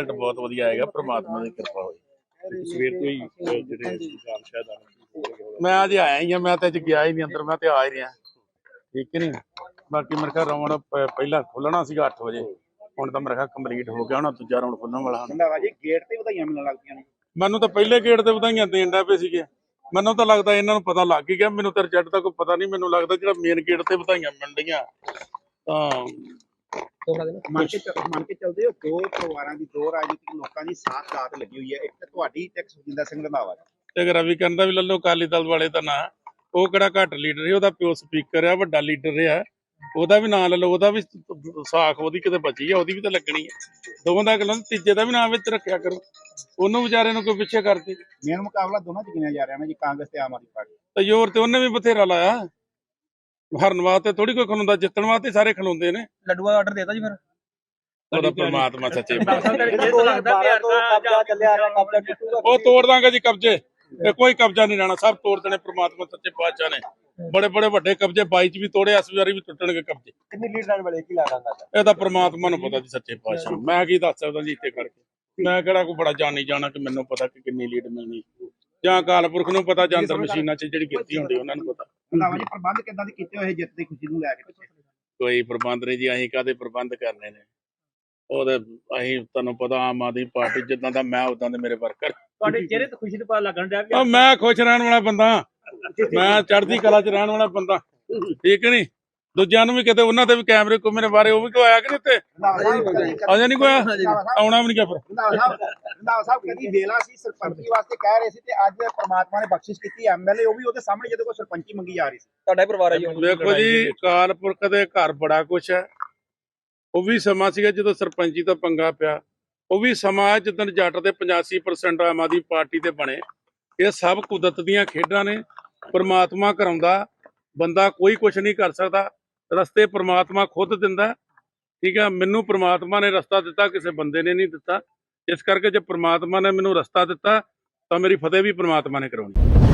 Result ਬਹੁਤ ਵਧੀਆ ਆਏਗਾ ਪ੍ਰਮਾਤਮਾ ਦੀ ਕਿਰਪਾ ਹੋਈ ਸਵੇਰ ਤੋਂ ਹੀ ਅਹ, ਜਿਹੜੇ ਨਿਜ਼ਾਮ ਸ਼ਾਇਦ ਆਉਣ ਮੈਂ ਅਜੇ ਆਇਆ ਹੀ ਆ ਮੈਂ ਤਾਂ ਅੱਜ ਗਿਆ ਹੀ ਨਹੀਂ ਅੰਦਰ ਮੈਂ ਤੇ ਆ ਹੀ ਰਿਹਾ। ਠੀਕ ਨਹੀਂ? ਬਾਕੀ ਮੇਰੇ ਖਿਆਲ ਰਾਉਂਡ ਪਹਿਲਾਂ ਖੁੱਲਣਾ ਸੀਗਾ 8 ਵਜੇ। ਹੁਣ ਤਾਂ ਮੇਰੇ ਖਿਆਲ ਕੰਪਲੀਟ ਹੋ ਗਿਆ ਹੁਣ ਦੂਜਾ ਰਾਉਂਡ ਖੁੱਲਣ ਵਾਲਾ ਹੁਣ। ਰੰਧਾਵਾ ਜੀ ਗੇਟ ਤੇ ਵਧਾਈਆਂ ਮਿਲਣ ਲੱਗ ਪਈਆਂ ਨੇ। ਮੈਨੂੰ ਤਾਂ ਪਹਿਲੇ ਗੇੜ ਤੇ ਵਧਾਈਆਂ ਦੇਣ ਦਾ ਪਏ ਸੀਗੇ। ਮੈਨੂੰ ਤਾਂ ਲੱਗਦਾ ਇਹਨਾਂ ਨੂੰ ਪਤਾ ਲੱਗ ਹੀ ਗਿਆ ਮੈਨੂੰ ਤਾਂ ਰਿਜ਼ਲਟ ਦਾ ਕੋਈ ਪਤਾ ਨਹੀਂ ਮੈਨੂੰ ਲੱਗਦਾ ਜਿਹੜਾ ਮੇਨ ਗੇੜ ਤੇ ਵਧਾਈਆਂ ਮਿਲ ਰਹੀਆਂ ਤਾਂ ਮੰਨ ਕੇ ਚੱਲ- ਮੰਨ ਕੇ ਚੱਲਦੇ ਹੋ ਦੋ ਪਰਿਵਾਰਾਂ ਦੀ ਦੋ ਰਾਜਨੀਤਿਕ ਲੋਕਾਂ ਦੀ ਸਾਥ ਸਾਥ ਲੱਗੀ ਹੋਈ ਹੈ। ਇੱਕ ਤਾਂ ਤੁਹਾਡੀ ਤੇ ਇੱਕ ਸੁਖਜਿੰਦਰ ਸਿੰਘ ਰੰਧਾਵਾ ਦੀ ਤੇ ਅਗਰ ਰਵੀ ਕਰਨ ਦਾ ਵੀ ਲੱਲੋ ਅਕਾਲੀ ਦਲ ਵਾਲੇ ਦਾ ਨਾਂ। ਉਹ ਕਿਹੜਾ ਘੱਟ ਲੀਡਰ ਹੈ ਉਹਦਾ ਪਿਓ ਸਪੀਕਰ ਆ ਵੱਡਾ ਲੀਡਰ ਆ ਉਹਦਾ ਵੀ ਨਾਂ ਲੈ ਲਓ ਉਹਦਾ ਵੀ ਸਾਖ ਉਹਦੀ ਕਿਤੇ ਬਚੀ ਆ ਉਹਦੀ ਵੀ ਤਾਂ ਲੱਗਣੀ ਹੈ ਦੋਵਾਂ ਦਾ ਗੱਲਾਂ ਤੀਜੇ ਦਾ ਵੀ ਨਾਂ ਵਿੱਚ ਰੱਖਿਆ ਕਰੋ। ਉਹਨੂੰ ਵਿਚਾਰੇ ਨੂੰ ਕੋਈ ਪਿੱਛੇ ਕਰਦੇ। ਮੇਨ ਮੁਕਾਬਲਾ ਦੋਨਾਂ ਚ ਗਿਣਿਆ ਜਾ ਰਿਹਾ ਨਾ ਜੀ ਕਾਂਗਰਸ ਤੇ ਆਮ ਆਦਮੀ ਪਾਰਟੀ। ਤੇ ਜ਼ੋਰ ਤੇ ਉਹਨੇ ਵੀ ਬਥੇਰਾ ਲਾਇਆ। ਹਰਨ ਵਾਸਤੇ ਥੋੜੀ ਕੋਈ ਖਲੋਂਦਾ ਜਿੱਤਣ ਵਾਸਤੇ ਸਾਰੇ ਖਲੋਂਦੇ ਨੇ। ਲੱਡੂਆ ਦਾ ਆਰਡਰ ਦੇਤਾ ਜੀ ਫਿਰ। ਉਹਦਾ ਪ੍ਰਮਾਤਮਾ ਸੱਚੇ ਲੱਗਦਾ ਕਬਜ਼ਾ ਚੱਲਿਆ ਰਿਹਾ ਕਬਜ਼ਾ ਟੁੱਟੂਗਾ ਉਹ ਤੋੜ ਦਾਂਗੇ ਜੀ ਕਬਜ਼ੇ। ਤੇ ਕੋਈ ਕਬਜ਼ਾ ਨਹੀਂ ਰਹਿਣਾ ਸਭ ਤੋੜ ਦੇਣੇ ਪ੍ਰਮਾਤਮਾ ਸੱਚੇ ਪਾਤਸ਼ਾਹ ਨੇ। ਬੜੇ ਬੜੇ ਵੱਡੇ ਕਬਜ਼ੇ 22 ਚ ਵੀ ਤੋੜੇ ਇਸ ਵਾਰੀ ਵੀ ਟੁੱਟਣਗੇ ਕਬਜ਼ੇ। ਕਿੰਨੀ ਲੀਡ ਨਾਲ ਮਿਲੇ ਕੀ ਲੱਗਦਾ ਇਹ ਤਾਂ ਪ੍ਰਮਾਤਮਾ ਨੂੰ ਪਤਾ ਜੀ ਸੱਚੇ ਪਾਤਸ਼ਾਹ। ਮੈਂ ਕੀ ਦੱਸ ਸਕਦਾ ਜੀ ਇੱਥੇ ਕਰਕੇ ਮੈਂ ਕਿਹੜਾ ਕੋਈ ਬੜਾ ਜਾਣੀ ਜਾਣਾ ਕਿ ਮੈਨੂੰ ਪਤਾ ਕਿ ਕਿੰਨੀ ਲੀਡ ਮਿਲਣੀ। ਜਾਂ ਅਕਾਲ ਪੁਰਖ ਨੂੰ ਪਤਾ ਜਾਂ ਅੰਦਰ ਮਸ਼ੀਨਾਂ 'ਚ ਜਿਹੜੀ ਕੀਤੀ ਹੁੰਦੀ ਉਹਨਾਂ ਨੂੰ ਪਤਾ। ਰੰਧਾਵਾ ਜੀ ਪ੍ਰਬੰਧ ਕਿੱਦਾਂ ਦੇ ਕੀਤੇ ਹੋਏ ਜਿੱਤ ਦੀ ਖੁਸ਼ੀ ਨੂੰ ਲੈ ਕੇ ਕੋਈ ਪ੍ਰਬੰਧ ਨਹੀਂ ਜੀ ਅਸੀਂ ਕਾਦੇ ਪ੍ਰਬੰਧ ਕਰਨੇ ਨੇ ਉਹਦੇ ਅਸੀਂ ਤੁਹਾਨੂੰ ਪਤਾ ਆਮ ਆਦਮੀ ਪਾਰਟੀ ਜਿੱਦਾਂ ਦਾ ਮੈਂ ਉਦਾਂ ਦੇ ਮੇਰੇ ਵਰਕਰ ਤੁਹਾਡੇ ਚਿਹਰੇ ਤੇ ਖੁਸ਼ੀ ਤੇ ਪਤਾ ਲੱਗਣ ਡਿਆ ਉਹ ਮੈਂ ਖੁਸ਼ ਰਹਿਣ ਵਾਲਾ ਬੰਦਾ ਮੈਂ ਚੜ੍ਹਦੀ ਕਲਾ 'ਚ ਰਹਿਣ ਵਾਲਾ ਬੰਦਾ ਠੀਕ ਨਹੀਂ ਦੂਜਿਆਂ ਨੂੰ ਵੀ ਕਿਤੇ ਉਹਨਾਂ ਦੇ ਵੀ ਕੈਮਰੇ ਕੋ ਮੇਰੇ ਬਾਰੇ ਉਹ ਵੀ ਕੋਈ ਆਇਆ ਕਿ ਨਹੀਂ ਉੱਤੇ ਅਜੇ ਨਹੀਂ ਕੋਈ ਆਉਣਾ ਵੀ ਨਹੀਂ ਗਿਆ ਫਿਰ ਰੰਧਾਵਾ ਸਾਹਿਬ ਕਦੀ ਵੇਲਾ ਸੀ ਸਰਪੰਚੀ ਵਾਸਤੇ ਕਹਿ ਰਹੇ ਸੀ ਤੇ ਅੱਜ ਪ੍ਰਮਾਤਮਾ ਨੇ ਬਖਸ਼ਿਸ਼ ਕੀਤੀ ਐਮਐਲਏ ਉਹ ਵੀ ਉਹਦੇ ਸਾਹਮਣੇ ਜਦੋਂ ਕੋਈ ਸਰਪੰਚੀ ਮੰਗੀ ਜਾ ਰਹੀ ਸੀ। ਤੁਹਾਡਾ ਪਰਿਵਾਰ ਹੈ ਜੀ ਵੇਖੋ ਜੀ ਅਕਾਲ ਪੁਰਖ ਦੇ ਘਰ ਬੜਾ ਕੁਛ ਹੈ। ਉਹ ਵੀ ਸਮਾਂ ਸੀਗਾ ਜਦੋਂ ਸਰਪੰਚੀ ਦਾ ਪੰਗਾ ਪਿਆ। ਉਹ ਵੀ ਸਮਾਂ ਹੈ ਜਦੋਂ ਜੱਟ ਦੇ 85% ਆਮ ਆਦਮੀ ਪਾਰਟੀ ਦੇ ਬਣੇ। ਇਹ ਸਭ ਕੁਦਰਤ ਦੀਆਂ ਖੇਡਾਂ ਨੇ। ਪ੍ਰਮਾਤਮਾ ਕਰਾਉਂਦਾ ਬੰਦਾ ਕੋਈ ਕੁਛ ਨਹੀਂ ਕਰ ਸਕਦਾ। ਰਸਤੇ ਪ੍ਰਮਾਤਮਾ ਖੁਦ ਦਿੰਦਾ। ਠੀਕ ਹੈ ਮੈਨੂੰ ਪ੍ਰਮਾਤਮਾ ਨੇ ਰਸਤਾ ਦਿੱਤਾ ਕਿਸੇ ਬੰਦੇ ਨੇ ਨਹੀਂ ਦਿੱਤਾ। ਇਸ ਕਰਕੇ ਜੇ ਪ੍ਰਮਾਤਮਾ ਨੇ ਮੈਨੂੰ ਰਸਤਾ ਦਿੱਤਾ, ਤਾਂ ਮੇਰੀ ਫਤਿਹ ਵੀ ਪ੍ਰਮਾਤਮਾ ਨੇ ਕਰਾਉਣੀ।